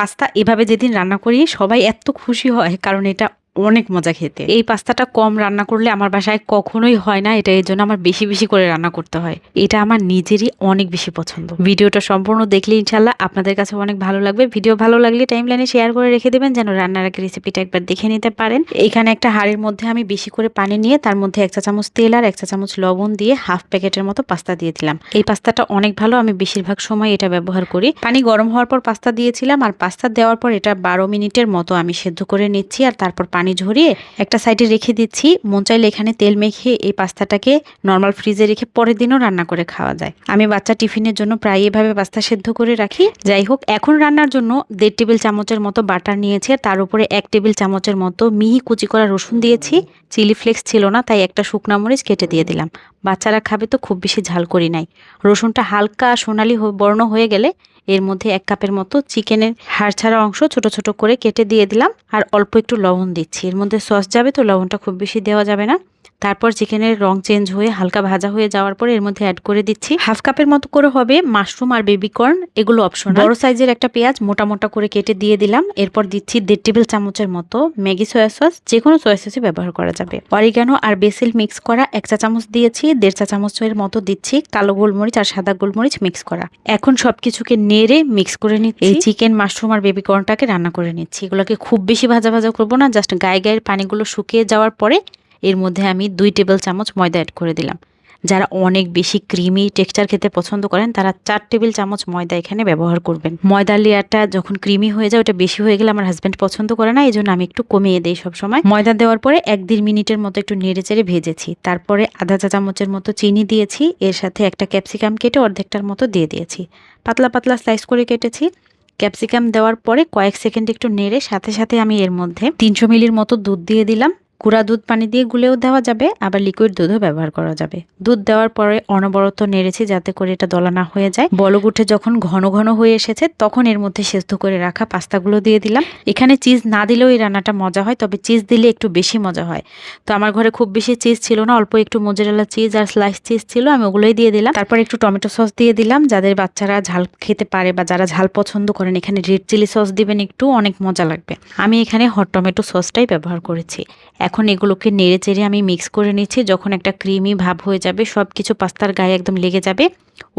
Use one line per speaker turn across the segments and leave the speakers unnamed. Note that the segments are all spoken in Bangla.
পাস্তা এভাবে যেদিন রান্না করি সবাই এত খুশি হয় কারণ এটা অনেক মজা খেতে। এই পাস্তাটা কম রান্না করলে আমার বাসায় কখনোই হয় না, এটা এই জন্য আমার বেশি বেশি করে রান্না করতে হয়। এটা আমার নিজেরই অনেক বেশি পছন্দ। ভিডিওটা সম্পূর্ণ দেখলে ইনশাল্লাহ আপনাদের কাছে অনেক ভালো লাগবে। ভিডিও ভালো লাগলে টাইম লাইনে শেয়ার করে রেখে দেবেন, যেন রান্নার আগে রেসিপিটা একবার দেখে নিতে পারেন। এখানে একটা হাঁড়ির মধ্যে আমি বেশি করে পানি নিয়ে তার মধ্যে এক চা চামচ তেল আর এক চা চামচ লবণ দিয়ে হাফ প্যাকেটের মতো পাস্তা দিয়ে দিলাম। এই পাস্তাটা অনেক ভালো, আমি বেশিরভাগ সময় এটা ব্যবহার করি। পানি গরম হওয়ার পর পাস্তা দিয়েছিলাম আর পাস্তা দেওয়ার পর এটা বারো মিনিটের মতো আমি সেদ্ধ করে নিচ্ছি আর তারপর পানি ঝরিয়ে একটা সাইডে রেখে দিচ্ছি। মন চাইলে এখানে তেল মেখে এই পাস্তাটাকে নর্মাল ফ্রিজে রেখে পরের দিনও রান্না করে খাওয়া যায়। আমি বাচ্চা টিফিনের জন্য প্রায় এভাবে পাস্তা সেদ্ধ করে রাখি। যাই হোক, এখন রান্নার জন্য দেড় টেবিল চামচের মতো বাটার নিয়েছি তার উপরে এক টেবিল চামচের মতো মিহি কুচি করা রসুন দিয়েছি। চিলি ফ্লেক্স ছিল না, তাই একটা শুকনা মরিচ কেটে দিয়ে দিলাম। বাচ্চারা খাবে তো খুব বেশি ঝাল করি নাই। রসুনটা হালকা সোনালি বর্ণ হয়ে গেলে এর মধ্যে এক কাপের মতো চিকেনের হাড় ছাড়া অংশ ছোট ছোট করে কেটে দিয়ে দিলাম আর অল্প একটু লবণ দিচ্ছি। এর মধ্যে সস যাবে তো লবণটা খুব বেশি দেওয়া যাবে না। তারপর চিকেনের রং চেঞ্জ হয়ে হালকা ভাজা হয়ে যাওয়ার পরে এর মধ্যে অ্যাড করে দিচ্ছি হাফ কাপের মতো করে হবে মাশরুম আর বেবি কর্ন এগুলো অপশন বড় সাইজের একটা পেঁয়াজ মোটা মোটা করে কেটে দিয়ে দিলাম। এরপর দিচ্ছি দেড় টেবিল চামচের মতো ম্যাগি সয়া সস যে কোনো সয়া সসই ব্যবহার করা যাবে। অরিগানো আর বেসিল মিক্স করা এক চা চামচ দিয়েছি, দেড় চা চামচের মতো দিচ্ছি কালো গোলমরিচ আর সাদা গোলমরিচ মিক্স করা। এখন সবকিছুকে নেড়ে মিক্স করে নিচ্ছি। এই চিকেন মাশরুম আর বেবি কর্নটাকে রান্না করে নিচ্ছি। এগুলোকে খুব বেশি ভাজা ভাজা করব না জাস্ট গায়ে গায়ের পানিগুলো শুকিয়ে যাওয়ার পরে এর মধ্যে আমি দুই টেবিল চামচ ময়দা অ্যাড করে দিলাম। যারা অনেক বেশি ক্রিমি টেক্সচার খেতে পছন্দ করেন, তারা চার টেবিল চামচ ময়দা এখানে ব্যবহার করবেন। ময়দার লেয়ারটা যখন ক্রিমি হয়ে যায়, ওটা বেশি হয়ে গেলে আমার হাজব্যান্ড পছন্দ করে না এই জন্য আমি একটু কমিয়ে দিই সবসময়। ময়দা দেওয়ার পরে এক দেড় মিনিটের মতো একটু নেড়ে চেড়ে ভেজেছি। তারপরে আধা চা চামচের মতো চিনি দিয়েছি, এর সাথে একটা ক্যাপসিকাম কেটে অর্ধেকটার মতো দিয়ে দিয়েছি। পাতলা পাতলা স্লাইস করে কেটেছি। ক্যাপসিকাম দেওয়ার পরে কয়েক সেকেন্ড একটু নেড়ে, সাথে সাথে আমি এর মধ্যে তিনশো মিলির মতো দুধ দিয়ে দিলাম। গুঁড়া দুধ পানি দিয়ে গুলেও দেওয়া যাবে, আবার লিকুইড দুধও ব্যবহার করা যাবে। দুধ দেওয়ার পরে অনবরত নেড়েছি যাতে করে এটা দলা না হয়ে যায়। বলক উঠে যখন ঘন ঘন হয়ে এসেছে, তখন এর মধ্যে সেদ্ধ করে রাখা পাস্তাগুলো দিয়ে দিলাম। এখানে চিজ না দিলেও এই রান্নাটা মজা হয়, তবে চিজ দিলে একটু বেশি মজা হয়। তো আমার ঘরে খুব বেশি চিজ ছিল না, অল্প একটু মোজারেলা চিজ আর স্লাইস চিজ ছিল, আমি ওগুলোই দিয়ে দিলাম। তারপর একটু টমেটো সস দিয়ে দিলাম, যাদের বাচ্চারা ঝাল খেতে পারে বা যারা ঝাল পছন্দ করেন, এখানে রেড চিলি সস দিবেন একটু, অনেক মজা লাগবে। আমি এখানে হট টমেটো সসটাই ব্যবহার করেছি। এখন এগুলোকে নেড়ে চেড়ে আমি মিক্স করে নিচ্ছি। যখন একটা ক্রিমি ভাব হয়ে যাবে সব কিছু পাস্তার গায়ে একদম লেগে যাবে,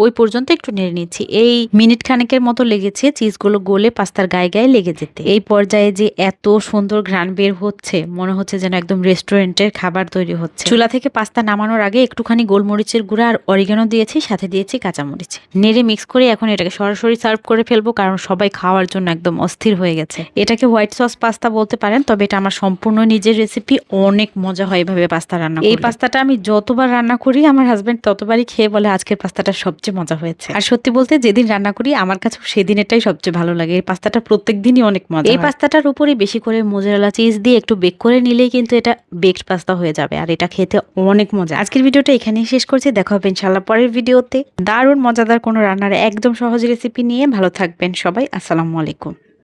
ওই পর্যন্ত একটু নেড়ে নিচ্ছি। এই মিনিট খানেকের মতো লেগেছে চিজগুলো গলে পাস্তার গায়ে গায়ে লেগে যেতে। এই পর্যায়ে যে এত সুন্দর ঘ্রাণ বের হচ্ছে, মনে হচ্ছে যেন একদম রেস্টুরেন্টের খাবার তৈরি হচ্ছে। চুলা থেকে পাস্তা নামানোর আগে একটুখানি গোলমরিচের গুঁড়া আর অরিগানো দিয়েছি, সাথে দিয়েছি কাঁচামরিচ। নেড়ে মিক্স করে এখন এটাকে সরাসরি সার্ভ করে ফেলব, কারণ সবাই খাওয়ার জন্য একদম অস্থির হয়ে গেছে। এটাকে হোয়াইট সস পাস্তা বলতে পারেন, তবে এটা আমার সম্পূর্ণ নিজের রেসিপি অনেক মজা হয় এভাবে পাস্তা রান্না এই পাস্তাটা আমি যতবার রান্না করি আমার হাজব্যান্ড ততবারই খেয়ে বলে আজকের পাস্তাটা সবচেয়ে মজা হয়েছে। আর সত্যি বলতে যেদিন রান্না করি আমার কাছে সেদিনেরটাই সবচেয়ে ভালো লাগে। এই পাস্তাটা প্রত্যেক দিনই অনেক মজা এই পাস্তাটার উপরে বেশি করে মোজারেলা চিজ দিয়ে একটু বেক করে নিলেই কিন্তু এটা বেকড পাস্তা হয়ে যাবে আর এটা খেতে অনেক মজা। আজকের ভিডিওটা এখানেই শেষ করছি। দেখা হবে ইনশাল্লাহ পরের ভিডিওতে। দারুণ মজাদার কোনো রান্নার একদম সহজ রেসিপি নিয়ে। ভালো থাকবেন সবাই। আসসালামু আলাইকুম।